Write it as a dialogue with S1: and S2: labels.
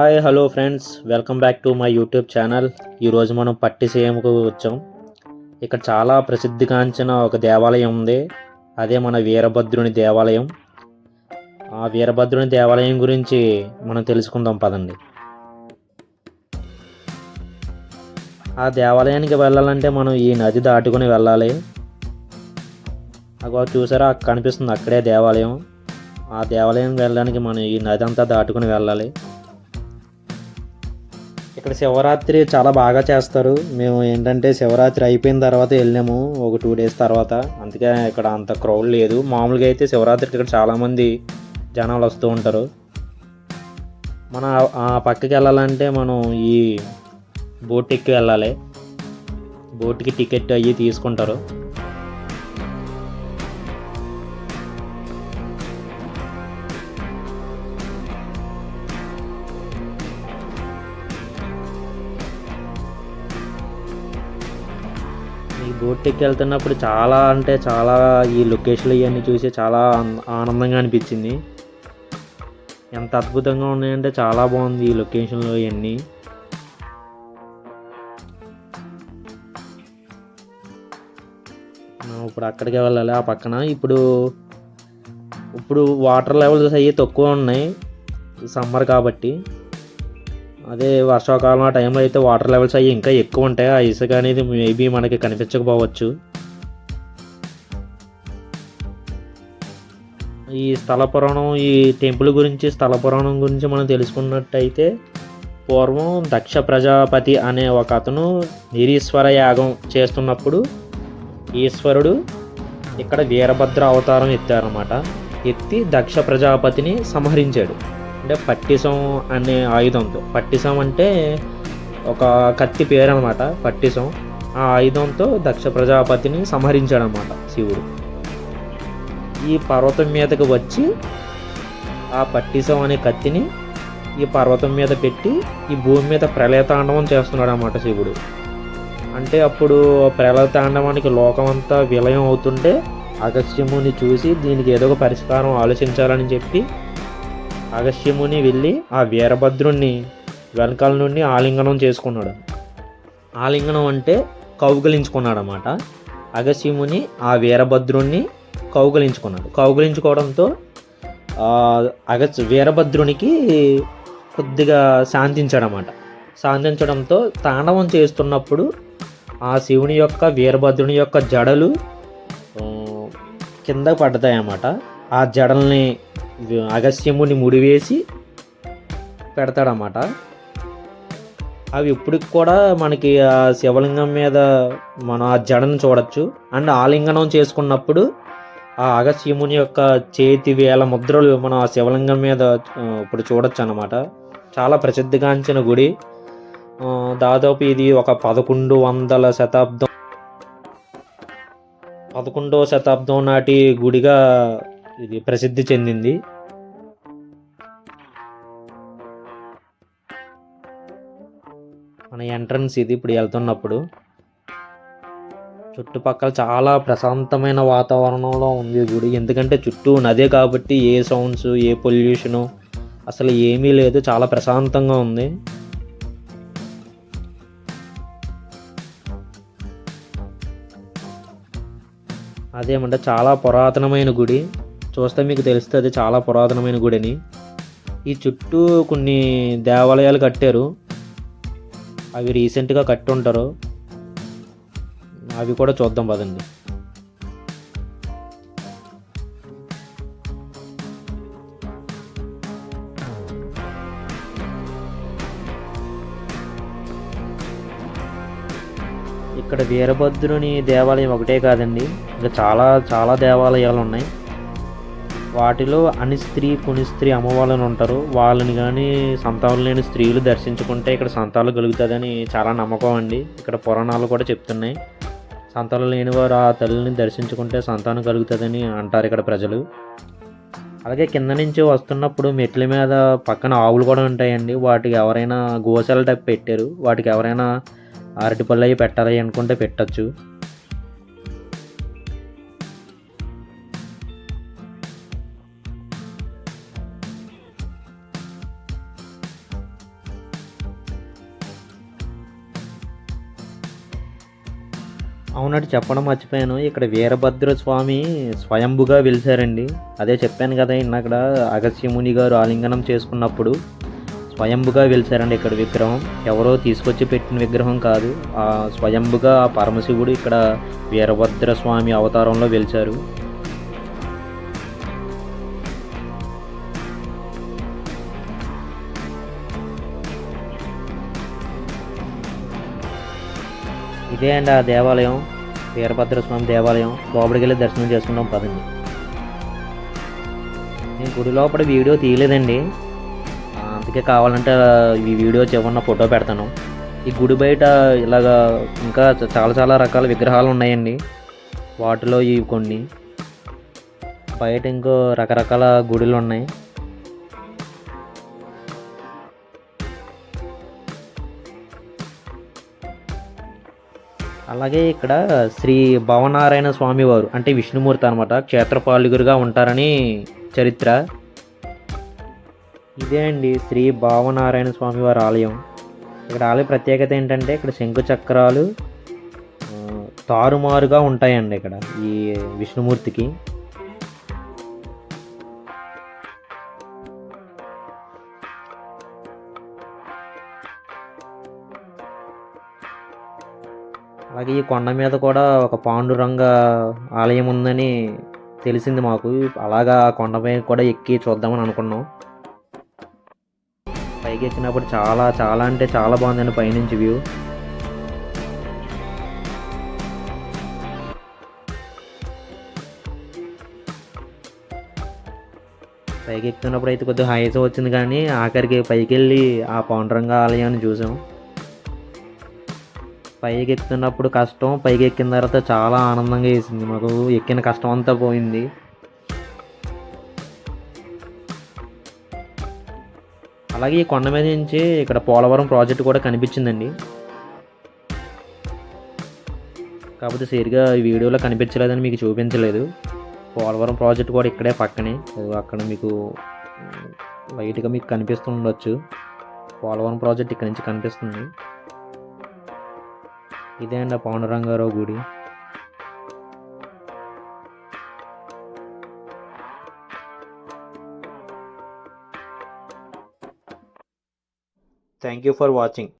S1: Hi hello friends welcome back to my YouTube channel ఈరోజు మనం పట్టిసీమకు వచ్చాం. ఇక్కడ చాలా ప్రసిద్ధిగాంచిన ఒక దేవాలయం ఉంది. అదే మన వీరభద్రుని దేవాలయం. ఆ వీరభద్రుని దేవాలయం గురించి మనం తెలుసుకుందాం పదండి. ఆ దేవాలయానికి వెళ్ళాలంటే మనం ఈ నది దాటుకుని వెళ్ళాలి. అగో చూసారా? కనిపిస్తుంది అక్కడే దేవాలయం. ఆ దేవాలయం వెళ్ళడానికి మనం ఈ నది అంతా దాటుకుని వెళ్ళాలి. ఇక్కడ శివరాత్రి చాలా బాగా చేస్తారు. మేము ఏంటంటే శివరాత్రి అయిపోయిన తర్వాత వెళ్ళాము ఒక టూ డేస్ తర్వాత. అందుకే ఇక్కడ అంత క్రౌడ్ లేదు. మామూలుగా అయితే శివరాత్రికి ఇక్కడ చాలామంది జనాలు వస్తూ ఉంటారు. మన ఆ పక్కకి వెళ్ళాలంటే మనం ఈ బోట్ ఎక్కి వెళ్ళాలి. బోట్కి టికెట్ అవి తీసుకుంటారు. ఈ వెళ్తున్నప్పుడు చాలా అంటే చాలా ఈ లొకేషన్లు ఇవన్నీ చూసి చాలా ఆనందంగా అనిపించింది. ఎంత అద్భుతంగా ఉన్నాయంటే చాలా బాగుంది ఈ లొకేషన్లు ఇవన్నీ. ఇప్పుడు అక్కడికి వెళ్ళాలి ఆ పక్కన. ఇప్పుడు ఇప్పుడు వాటర్ లెవెల్స్ అయ్యి తక్కువ ఉన్నాయి. సమ్మర్ కాబట్టి. అదే వర్షాకాలం ఆ టైంలో అయితే వాటర్ లెవెల్స్ అవి ఇంకా ఎక్కువ ఉంటాయి. ఆ ఇసుక అనేది మేబీ మనకి కనిపించకపోవచ్చు. ఈ స్థల పురాణం ఈ టెంపుల్ గురించి స్థల పురాణం గురించి మనం తెలుసుకున్నట్టయితే పూర్వం దక్ష ప్రజాపతి అనే ఒక అతను నిరీశ్వర యాగం చేస్తున్నప్పుడు ఈశ్వరుడు ఇక్కడ వీరభద్ర అవతారం ఎత్తారన్నమాట. ఎత్తి దక్ష ప్రజాపతిని సంహరించాడు. అంటే పట్టిసం అనే ఆయుధంతో పట్టిసం అంటే ఒక కత్తి పేరు అనమాట పట్టిసం. ఆ ఆయుధంతో దక్ష ప్రజాపతిని సంహరించాడనమాట శివుడు. ఈ పర్వతం మీదకి వచ్చి ఆ పట్టిసం అనే కత్తిని ఈ పర్వతం మీద పెట్టి ఈ భూమి మీద ప్రళయతాండవం చేస్తున్నాడు అన్నమాట శివుడు. అంటే అప్పుడు ప్రళయతాండవానికి లోకమంతా విలయం అవుతుంటే అగస్త్యముని చూసి దీనికి ఏదో ఒక పరిష్కారం ఆలోచించాలని చెప్పి అగస్త్యముని వెళ్ళి ఆ వీరభద్రుణ్ణి వెనకాల నుండి ఆలింగనం చేసుకున్నాడు. ఆలింగనం అంటే కౌగలించుకున్నాడనమాట అన్నమాట ఆ వీరభద్రుణ్ణి కౌగలించుకున్నాడు. కౌగలించుకోవడంతో అగస్ వీరభద్రునికి కొద్దిగా శాంతించాడనమాట శాంతించడంతో తాండవం చేస్తున్నప్పుడు ఆ శివుని యొక్క వీరభద్రుని యొక్క జడలు కింద పడతాయి అన్నమాట ఆ జడల్ని వి- అగస్త్యముని ముడివేసి పెడతాడనమాట అవి ఇప్పటికి కూడా మనకి ఆ శివలింగం మీద మనం ఆ జడను చూడొచ్చు. అండ్ ఆలింగనం చేసుకున్నప్పుడు ఆ అగస్త్యముని యొక్క చేతి వేల ముద్రలు మనం ఆ శివలింగం మీద ఇప్పుడు చూడొచ్చు అనమాట చాలా ప్రసిద్ధిగాంచిన గుడి. దాదాపు ఇది ఒక పదకొండు వందల శతాబ్దం పదకొండవ శతాబ్దం నాటి గుడిగా ఇది ప్రసిద్ధి చెందింది. మన ఎంట్రన్స్ ఇది ఇప్పుడు వెళ్తున్నప్పుడు. చుట్టుపక్కల చాలా ప్రశాంతమైన వాతావరణంలో ఉంది గుడి. ఎందుకంటే చుట్టూ నదే కాబట్టి ఏ సౌండ్స్ ఏ పొల్యూషను అసలు ఏమీ లేదు. చాలా ప్రశాంతంగా ఉంది. అదేమంటే చాలా పురాతనమైన గుడి. చూస్తే మీకు తెలుస్తుంది చాలా పురాతనమైన గుడిని. ఈ చుట్టూ కొన్ని దేవాలయాలు కట్టారు. అవి రీసెంట్గా కట్టి ఉంటారు అవి కూడా చూద్దాం పదండి. ఇక్కడ వీరభద్రుని దేవాలయం ఒకటే కాదండి. ఇంకా చాలా చాలా దేవాలయాలు ఉన్నాయి. వాటిలో అని స్త్రీ పుని స్త్రీ అమ్మవాళ్ళని ఉంటారు. వాళ్ళని కానీ సంతానం లేని స్త్రీలు దర్శించుకుంటే ఇక్కడ సంతానం కలుగుతుందని చాలా నమ్మకం అండి. ఇక్కడ పురాణాలు కూడా చెప్తున్నాయి. సంతానం లేని వారు ఆ తల్లిని దర్శించుకుంటే సంతానం కలుగుతుందని అంటారు ఇక్కడ ప్రజలు. అలాగే కింద నుంచి వస్తున్నప్పుడు మెట్ల మీద పక్కన ఆవులు కూడా ఉంటాయండి. వాటికి ఎవరైనా గోశాల టైప్ పెట్టారు. వాటికి ఎవరైనా అరటిపళ్ళు అవి పెట్టాలి అనుకుంటే పెట్టచ్చు. అవునట్టు చెప్పడం మర్చిపోయాను. ఇక్కడ వీరభద్ర స్వామి స్వయంభుగా వెలిశారండి. అదే చెప్పాను కదా ఇన్నక్కడ అగస్యముని గారు ఆలింగనం చేసుకున్నప్పుడు స్వయంభుగా వెలిశారండి ఇక్కడ విగ్రహం. ఎవరో తీసుకొచ్చి పెట్టిన విగ్రహం కాదు. ఆ స్వయంభుగా ఆ పరమశివుడు ఇక్కడ వీరభద్ర స్వామి అవతారంలో వెలిచారు ఇదే అండి ఆ దేవాలయం. వీరభద్ర స్వామి దేవాలయం. లోపలికి వెళ్ళి దర్శనం చేసుకుంటాం పదండి. నేను గుడి లోపల వీడియో తీయలేదండి. అందుకే కావాలంటే ఈ వీడియో చివరిన ఫోటో పెడతాను. ఈ గుడి బయట ఇలాగా ఇంకా చాలా చాలా రకాల విగ్రహాలు ఉన్నాయండి. వాటిలో ఇవి కొన్ని. బయట ఇంకో రకరకాల గుడులు ఉన్నాయి. అలాగే ఇక్కడ శ్రీ భవనారాయణ స్వామి వారు అంటే విష్ణుమూర్తి అనమాట క్షేత్రపాలకులుగా ఉంటారని చరిత్ర. ఇదే అండి శ్రీ భావనారాయణ స్వామి వారి ఆలయం. ఇక్కడ ఆలయ ప్రత్యేకత ఏంటంటే ఇక్కడ శంకు చక్రాలు తారుమారుగా ఉంటాయండి ఇక్కడ ఈ విష్ణుమూర్తికి. అలాగే ఈ కొండ మీద కూడా ఒక పాండురంగ ఆలయం ఉందని తెలిసింది మాకు. అలాగా ఆ కొండపై కూడా ఎక్కి చూద్దామని అనుకున్నాం. పైకి ఎక్కినప్పుడు చాలా చాలా అంటే చాలా బాగుందండి పైనుంచి వ్యూ. పైకి ఎక్కుతున్నప్పుడు అయితే కొద్దిగా హైస్ వచ్చింది కానీ ఆఖరికి పైకి వెళ్ళి ఆ పాండురంగ ఆలయాన్ని చూసాం. పైకి ఎక్కుతున్నప్పుడు కష్టం పైకి ఎక్కిన తర్వాత చాలా ఆనందంగా వేసింది మాకు ఎక్కిన కష్టం అంతా పోయింది. అలాగే ఈ కొండ మీద నుంచి ఇక్కడ పోలవరం ప్రాజెక్ట్ కూడా కనిపించిందండి. కాకపోతే సరిగా ఈ వీడియోలో కనిపించలేదని మీకు చూపించలేదు. పోలవరం ప్రాజెక్ట్ కూడా ఇక్కడే పక్కనే. అక్కడ మీకు లైట్గా మీకు కనిపిస్తుండొచ్చు పోలవరం ప్రాజెక్ట్ ఇక్కడ నుంచి కనిపిస్తుంది. ఇదే అండి పాండురంగారావు గుడి. Thank you for watching